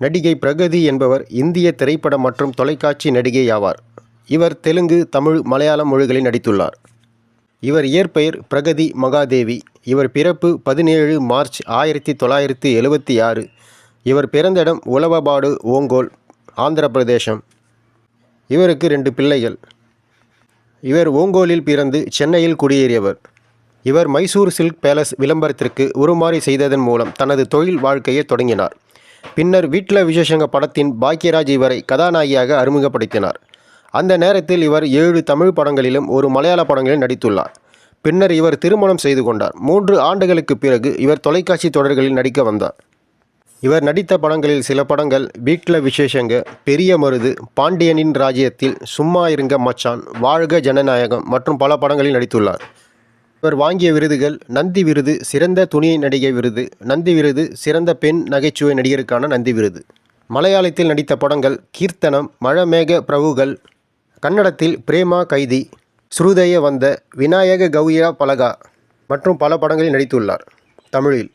நடிகை பிரகதி என்பவர் இந்திய திரைப்படம் மற்றும் தொலைக்காட்சி நடிகை ஆவார் இவர் தெலுங்கு தமிழ் மலையாளம் மொழிகளில் நடித்துள்ளார். இவர் இயற்பெயர் பிரகதி மகாதேவி. இவர் பிறப்பு பதினேழு மார்ச் ஆயிரத்தி தொள்ளாயிரத்தி எழுபத்தி ஆறு. இவர் பிறந்த இடம் உலவபாடு ஓங்கோல் ஆந்திர பிரதேசம். இவருக்கு ரெண்டு பிள்ளைகள். இவர் ஓங்கோலில் பிறந்து சென்னையில் குடியேறியவர். இவர் மைசூர் சில்க் பேலஸ் விளம்பரத்திற்கு உருமாறி செய்ததன் மூலம் தனது தொழில் வாழ்க்கையை தொடங்கினார். பின்னர் வீட்டில் விசேஷங்க படத்தின் பாக்யராஜ் இவரை கதாநாயகியாக அறிமுகப்படுத்தினார். அந்த நேரத்தில் இவர் ஏழு தமிழ் படங்களிலும் ஒரு மலையாள படங்களிலும் நடித்துள்ளார். பின்னர் இவர் திருமணம் செய்து கொண்டார். மூன்று ஆண்டுகளுக்கு பிறகு இவர் தொலைக்காட்சி தொடர்களில் நடிக்க வந்தார். இவர் நடித்த படங்களில் சில படங்கள் வீட்ல விசேஷங்க பெரிய மருது பாண்டியனின் ராஜ்யத்தில் சும்மா இருங்க மச்சான் வாழ்க ஜனநாயகம் மற்றும் பல படங்களில் நடித்துள்ளார். இவர் வாங்கிய விருதுகள் நந்தி விருது சிறந்த துணை நடிகை விருது நந்தி விருது சிறந்த பெண் நகைச்சுவை நடிகருக்கான நந்தி விருது. மலையாளத்தில் நடித்த படங்கள் கீர்த்தனம் மழமேக பிரபுகள் கன்னடத்தில் பிரேமா கைதி ஸ்ருதய வந்த விநாயக கௌயா பலகா மற்றும் பல படங்களில் நடித்துள்ளார் தமிழில்.